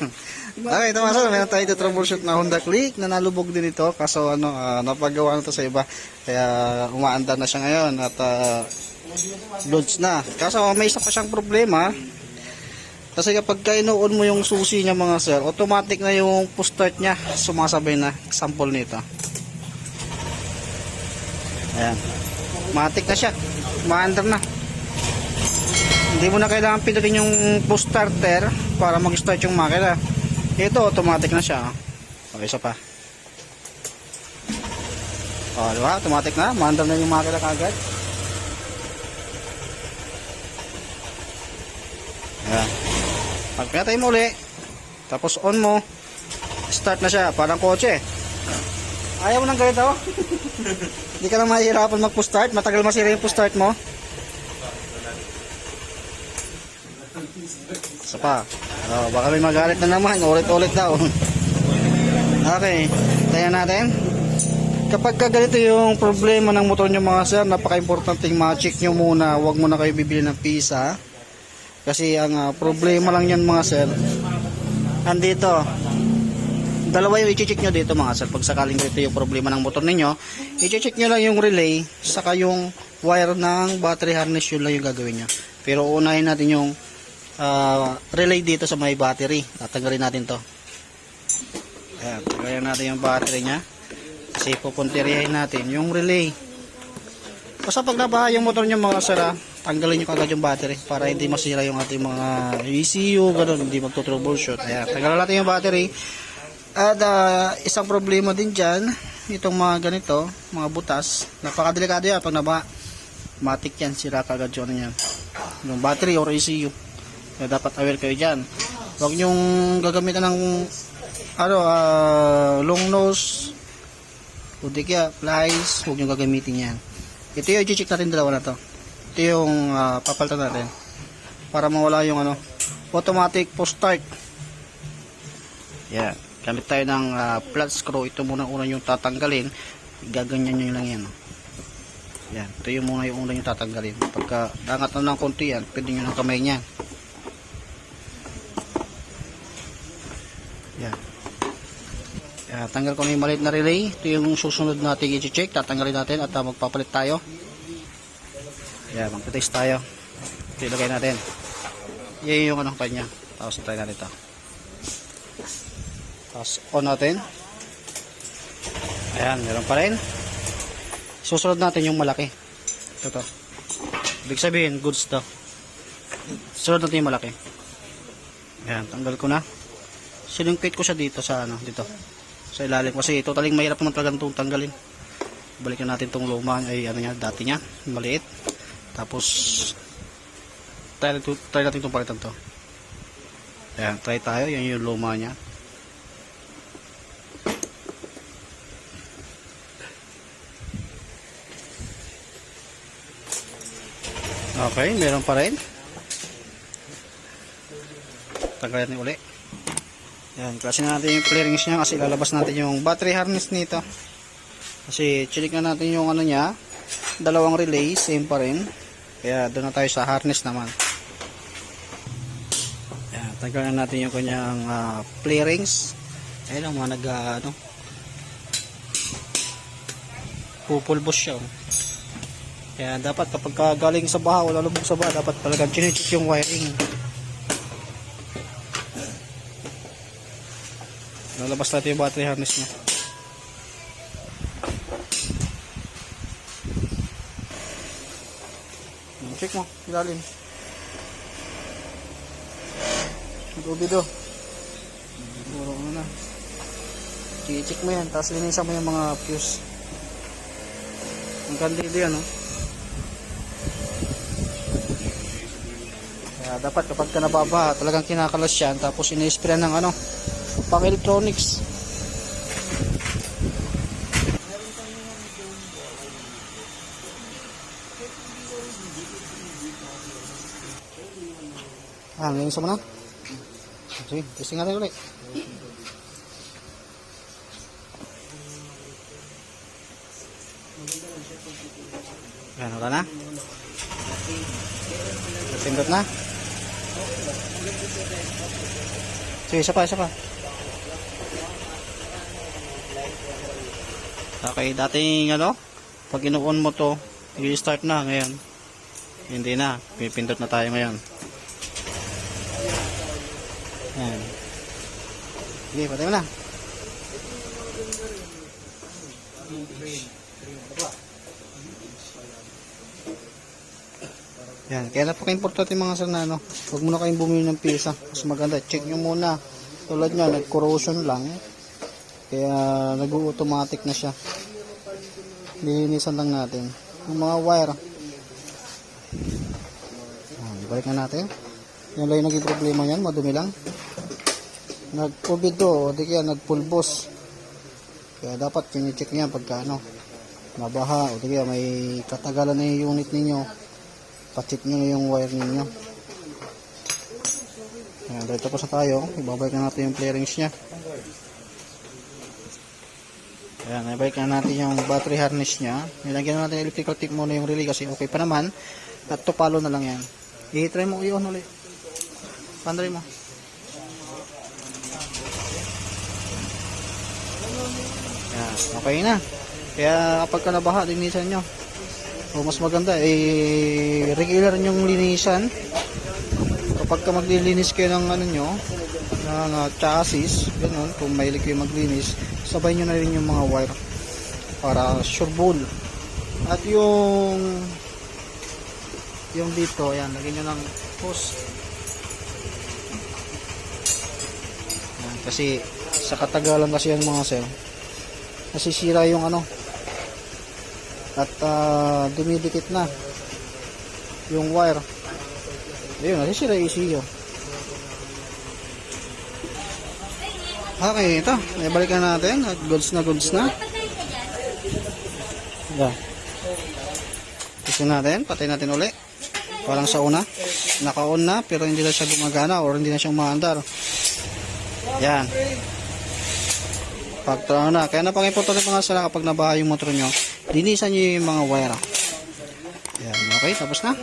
okay, ito mga sir, meron tayo ito troubleshoot na Honda Click na nalubog din ito kaso ano, ah, napagawa na ito sa iba kaya umaandar na siya ngayon at uh, na. Kaso may isa pa siyang problema kasi kapag kainuon mo yung susi niya mga sir, automatic na yung push start niya sumasabay na sample nito. Ayan. Matik na siya. Maandar na. Hindi mo na kailangan pindutin yung push starter para mag-start yung makina. Ito automatic na siya. Okay, isa pa. Oh, di ba? Automatic na. Maandar na yung makina kagad. Ayan. Pag pinatay mo uli, tapos on mo, start na siya. Parang kotse. Ayaw mo ng ganito? Hindi ka na mahihirapan mag-push start. Matagal masira yung start mo. Isa pa. Oh, baka may magalit na naman. Ulit-ulit daw. okay. Tayo natin. Kapag ka ganito yung problema ng motor nyo mga sir, napaka-importante ma-check nyo muna. Huwag muna kayo bibili ng pisa. Kasi ang ah, problema lang yan mga sir. Andito. Dalawa yung i-check nyo dito mga sir. Pag sakaling ganito yung problema ng motor ninyo, i-check nyo lang yung relay, saka yung wire ng battery harness yun lang yung gagawin nyo. Pero unahin natin yung ah, relay dito sa may battery. Tatanggalin natin to. Ayan, tanggalin natin yung battery nya. Kasi pupuntirihin natin yung relay. Basta pag nabaha yung motor nyo mga sir, ah, tanggalin nyo kagad yung battery para hindi masira yung ating mga ECU, ganun, hindi magto-troubleshoot. Ayan, tanggalan natin yung battery. At ah, isang problema din dyan, itong mga ganito, mga butas, napakadelikado yan pag nabaha. Matik yan, sira kagad yung ano yan. Yung battery or ECU. Kaya dapat aware kayo dyan. Huwag nyong gagamitan ng ano, ah, long nose, o di kaya flies, huwag nyong gagamitin yan. Ito yung i-check natin dalawa na to. Ito yung ah, papalitan natin. Para mawala yung ano, automatic post start. Yan. Gamit tayo ng ah, flat screw. Ito muna una yung tatanggalin. Gaganyan nyo lang yan. Yan. Ito yung muna yung una yung tatanggalin. Pagka dangat na ng konti yan, pwede nyo ng kamay niyan. Yan. Tanggal ko na yung maliit na relay. Ito yung susunod natin i-check. Tatanggalin natin at ah, magpapalit tayo. Yan. Magpatest tayo. Ito ilagay natin. Yan yung anong kanya. Tapos tayo natin ito. Tapos on natin. Ayan, meron pa rin. Susunod natin yung malaki. Ito to. Ibig sabihin, goods to. Sunod natin yung malaki. Ayan, tanggal ko na. Sinungkit ko siya dito sa ano, dito. Sa ilalim kasi totaling mahirap naman talaga itong tanggalin. Balikan natin itong luma ay ano niya, dati niya, maliit. Tapos try, try natin itong palitan to. Ayan, try tayo. Yan yung luma niya. Okay, meron pa rin. Tanggalin natin uli. Yan, klase natin yung clearings niya kasi lalabas natin yung battery harness nito. Kasi chinik na natin yung ano niya, dalawang relay, same pa rin. Kaya doon na tayo sa harness naman. Yan, tanggalin natin yung kanyang uh, clearings. Ayun ang mga nag, ah, ano, pupulbos siya. oh. Kaya dapat kapag ka galing sa baha o lalubog sa baha, dapat talagang chinecheck yung wiring. Lalabas natin yung battery harness niya. Hmm, Check mo, ilalim. Dubido. Siguro ano na. Check mo yan, tapos linisan mo yung mga fuse. Ang kandilo yan, oh. Kaya dapat kapag ka nababaha, talagang kinakalas yan, tapos inispray ng ano, pang electronics. Ah, ngayon sa mo na? Sige, testing natin ulit. Yan, wala na? Napindot na? Sige, isa pa, isa pa. Okay, dating ano, pag ino-on mo to, i-start na ngayon. Hindi na, pipindot na tayo ngayon. Ayan. Sige, patay mo na. Yan, kaya napaka-importante mga sir na ano, huwag muna kayong bumili ng pisa. Mas maganda, check nyo muna. Tulad nyo, nag-corrosion lang. Kaya nag-automatic na siya. Lilinisan lang natin. Yung mga wire. Yan, balik na natin. Yan lang yung naging problema yan, madumi lang. Nag-COVID to, o di kaya nag-pulbos. Kaya dapat kini-check niya pagka ano, mabaha, o di kaya may katagalan na yung unit ninyo pacheck nyo na yung wire ninyo Ayan, dahil tapos na tayo ibabalik na natin yung clearings nya Ayan, ibalik na natin yung battery harness nya nilagyan na natin yung electrical tip muna yung relay kasi okay pa naman. At follow na lang yan. I-try mo i-on ulit. Pandry mo. Ayan, okay na. Kaya kapag ka nabaha linisan nyo o mas maganda, eh, regular nyong linisan. Kapag ka maglilinis kayo ng ano nyo, ng uh, chassis, ganun, kung mahilig kayo maglinis, sabay nyo na rin yung mga wire para sure ball. At yung yung dito, ayan, lagyan nyo ng hose. Ayan, kasi sa katagalan kasi yan mga sir, nasisira yung ano, at ah, dumidikit na yung wire ayun nasisira yung ECU okay ito. Ibalik na natin. At goods na goods na. Yeah. gusto natin. Patay natin uli. Parang sa una. Naka-on na pero hindi na siya gumagana or hindi na siya umaandar yan. Pag ano na. Kaya napang-importante mga sala kapag nabaha yung motor nyo. Linisan nyo yung mga wire. Yan. Okay tapos na